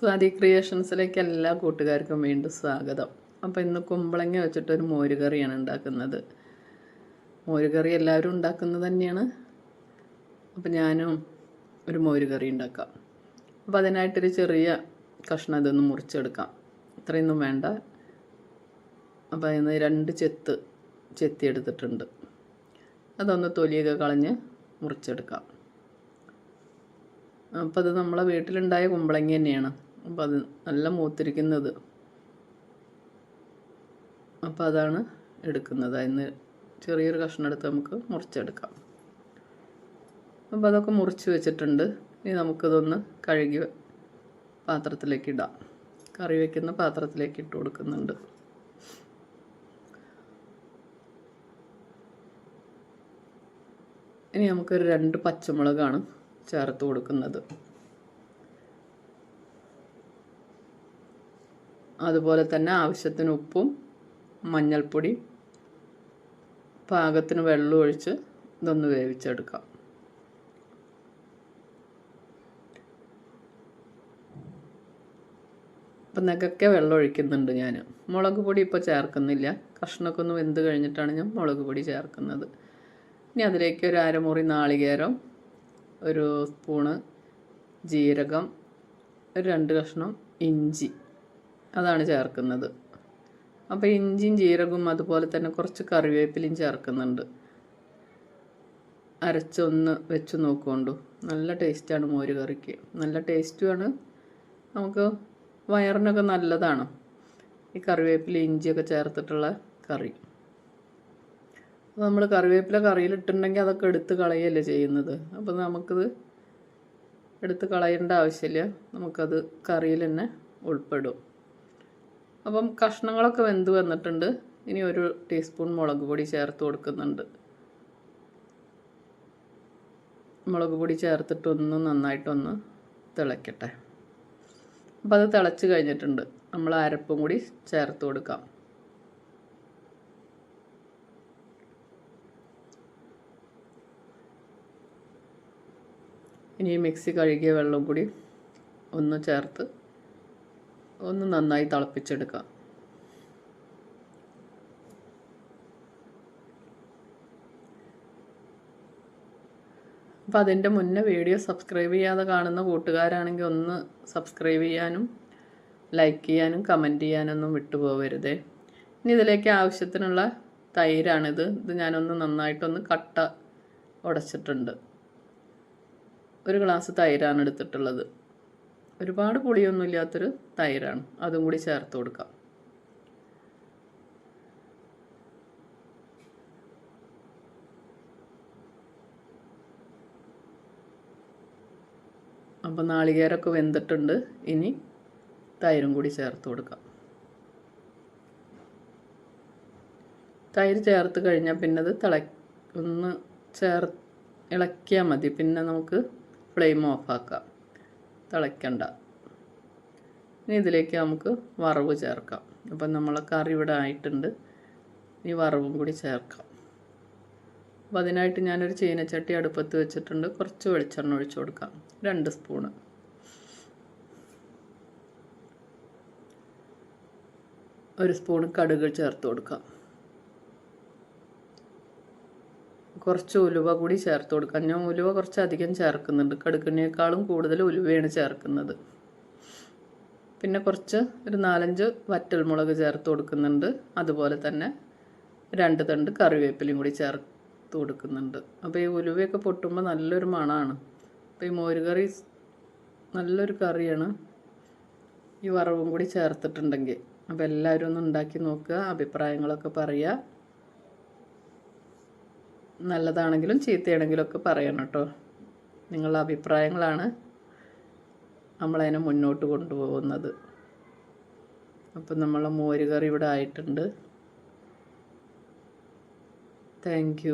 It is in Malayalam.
സ്വാതി ക്രിയേഷൻസിലേക്ക് എല്ലാ കൂട്ടുകാർക്കും വീണ്ടും സ്വാഗതം. അപ്പോൾ ഇന്ന് കുമ്പളങ്ങ വെച്ചിട്ടൊരു മോരുകറിയാണ് ഉണ്ടാക്കുന്നത്. മോരുകറി എല്ലാവരും ഉണ്ടാക്കുന്നത് തന്നെയാണ്. അപ്പോൾ ഞാനും ഒരു മോരുകറി ഉണ്ടാക്കാം. അപ്പോൾ അതിനായിട്ടൊരു ചെറിയ കഷ്ണം ഇതൊന്ന് മുറിച്ചെടുക്കാം. ഇത്രയൊന്നും വേണ്ട. അപ്പോൾ അതിന് രണ്ട് ചെത്ത് ചെത്തി എടുത്തിട്ടുണ്ട്. അതൊന്ന് തൊലിയൊക്കെ കളഞ്ഞ് മുറിച്ചെടുക്കാം. അപ്പോൾ അത് നമ്മളെ വീട്ടിലുണ്ടായ കുമ്പളങ്ങ തന്നെയാണ്. അപ്പോൾ അത് നല്ല മൂത്തിരിക്കുന്നത്. അപ്പോൾ അതാണ് എടുക്കുന്നത്. അതിന് ചെറിയൊരു കഷ്ണം എടുത്ത് നമുക്ക് മുറിച്ചെടുക്കാം. അപ്പോൾ അതൊക്കെ മുറിച്ച് വെച്ചിട്ടുണ്ട്. ഇനി നമുക്കിതൊന്ന് കഴുകി പാത്രത്തിലേക്ക് ഇടാം. കറി വയ്ക്കുന്ന പാത്രത്തിലേക്ക് ഇട്ട് കൊടുക്കുന്നുണ്ട്. ഇനി നമുക്കൊരു രണ്ട് പച്ചമുളകാണ് ചേർത്ത് കൊടുക്കുന്നത്. അതുപോലെ തന്നെ ആവശ്യത്തിന് ഉപ്പും മഞ്ഞൾപ്പൊടി പാകത്തിന് വെള്ളം ഒഴിച്ച് ഇതൊന്ന് വേവിച്ചെടുക്കാം. അപ്പം നെക്കൊക്കെ വെള്ളം ഒഴിക്കുന്നുണ്ട് ഞാൻ. മുളക് പൊടി ഇപ്പോൾ ചേർക്കുന്നില്ല. കഷ്ണമൊക്കെ ഒന്ന് വെന്ത് കഴിഞ്ഞിട്ടാണ് ഞാൻ മുളക് പൊടി ചേർക്കുന്നത്. ഇനി അതിലേക്ക് ഒരു അരമുറി നാളികേരം ഒരു സ്പൂണ് ജീരകം ഒരു രണ്ട് കഷ്ണം ഇഞ്ചി. അതാണ് ചേർക്കുന്നത്. അപ്പോൾ ഇഞ്ചിയും ജീരകവും അതുപോലെ തന്നെ കുറച്ച് കറിവേപ്പിലയും ചേർക്കുന്നുണ്ട്. അരച്ചൊന്ന് വെച്ച് നോക്കുകൊണ്ടു. നല്ല ടേസ്റ്റാണ് മോര് കറിക്ക്. നല്ല ടേസ്റ്റുമാണ്. നമുക്ക് വയറിനൊക്കെ നല്ലതാണ്. ഈ കറിവേപ്പില ഇഞ്ചിയൊക്കെ ചേർത്തിട്ടുള്ള കറി. അപ്പോൾ നമ്മൾ കറിവേപ്പില കറിയിലിട്ടുണ്ടെങ്കിൽ അതൊക്കെ എടുത്ത് കളയല്ലേ ചെയ്യുന്നത്. അപ്പോൾ നമുക്കത് എടുത്ത് കളയേണ്ട ആവശ്യമില്ല. നമുക്കത് കറിയിൽ തന്നെ ഉൾപ്പെടും. അപ്പം കഷ്ണങ്ങളൊക്കെ വെന്ത് വന്നിട്ടുണ്ട്. ഇനി ഒരു ടീസ്പൂൺ മുളക് പൊടി ചേർത്ത് കൊടുക്കുന്നുണ്ട്. മുളക് പൊടി ചേർത്തിട്ടൊന്ന് നന്നായിട്ടൊന്ന് തിളയ്ക്കട്ടെ. അപ്പം അത് തിളച്ച് കഴിഞ്ഞിട്ടുണ്ട്. നമ്മൾ അരപ്പും കൂടി ചേർത്ത് കൊടുക്കാം. ഇനി മിക്സി കഴുകിയ വെള്ളം കൂടി ഒന്ന് ചേർത്ത് ഒന്ന് നന്നായി തിളപ്പിച്ചെടുക്കാം. അപ്പോൾ അതിന്റെ മുന്നേ വീഡിയോ സബ്സ്ക്രൈബ് ചെയ്യാതെ കാണുന്ന കൂട്ടുകാരാണെങ്കിൽ ഒന്ന് സബ്സ്ക്രൈബ് ചെയ്യാനും ലൈക്ക് ചെയ്യാനും കമന്റ് ചെയ്യാനൊന്നും വിട്ടുപോകരുതേ ഇനി ഇതിലേക്ക് ആവശ്യത്തിനുള്ള തൈരാണിത്. ഇത് ഞാനൊന്ന് നന്നായിട്ടൊന്ന് കട്ട ഉടച്ചിട്ടുണ്ട്. ഒരു ഗ്ലാസ് തൈരാണ് എടുത്തിട്ടുള്ളത്. ഒരുപാട് പുളിയൊന്നും ഇല്ലാത്തൊരു തൈരാണ്. അതും കൂടി ചേർത്ത് കൊടുക്കാം. അപ്പോൾ നാളികേരമൊക്കെ വെന്തിട്ടുണ്ട്. ഇനി തൈരും കൂടി ചേർത്ത് കൊടുക്കാം. തൈര് ചേർത്ത് കഴിഞ്ഞാൽ പിന്നെ അത് തിള ഒന്ന് ചേർ ഇളക്കിയാൽ മതി. പിന്നെ നമുക്ക് ഫ്ലെയിം ഓഫാക്കാം. തിളയ്ക്കണ്ട. ഇനി ഇതിലേക്ക് നമുക്ക് വറവ് ചേർക്കാം. അപ്പം നമ്മളെ കറി ഇവിടെ ആയിട്ടുണ്ട്. ഈ വറവും കൂടി ചേർക്കാം. അപ്പോൾ അതിനായിട്ട് ഞാനൊരു ചീനച്ചട്ടി അടുപ്പത്ത് വെച്ചിട്ടുണ്ട്. കുറച്ച് വെളിച്ചെണ്ണ ഒഴിച്ചു കൊടുക്കാം. രണ്ട് സ്പൂണ്. ഒരു സ്പൂൺ കടുക് ചേർത്ത് കൊടുക്കാം. കുറച്ച് ഉലുവ കൂടി ചേർത്ത് കൊടുക്കാം ഞാൻ ഉലുവ കുറച്ച് അധികം ചേർക്കുന്നുണ്ട്. കടുക്കിനേക്കാളും കൂടുതൽ ഉലുവയാണ് ചേർക്കുന്നത്. പിന്നെ കുറച്ച് ഒരു നാലഞ്ച് വറ്റൽമുളക് ചേർത്ത് കൊടുക്കുന്നുണ്ട്. അതുപോലെ തന്നെ രണ്ട് തണ്ട് കറിവേപ്പിലയും കൂടി ചേർത്ത് കൊടുക്കുന്നുണ്ട്. അപ്പോൾ ഈ ഉലുവയൊക്കെ പൊട്ടുമ്പോൾ നല്ലൊരു മണമാണ് അപ്പോൾ ഈ മോരുകറി നല്ലൊരു കറിയാണ്. ഈ വറവും കൂടി ചേർത്തിട്ടുണ്ടെങ്കിൽ. അപ്പോൾ എല്ലാവരും ഒന്ന് ഉണ്ടാക്കി നോക്കുക അഭിപ്രായങ്ങളൊക്കെ പറയുക. നല്ലതാണെങ്കിലും ചീത്തയാണെങ്കിലും ഒക്കെ പറയണം കേട്ടോ. നിങ്ങളുടെ അഭിപ്രായങ്ങളാണ് നമ്മളതിനെ മുന്നോട്ട് കൊണ്ടുപോകുന്നത്. അപ്പം നമ്മളെ മോരുകറി ഇവിടെ ആയിട്ടുണ്ട്. താങ്ക്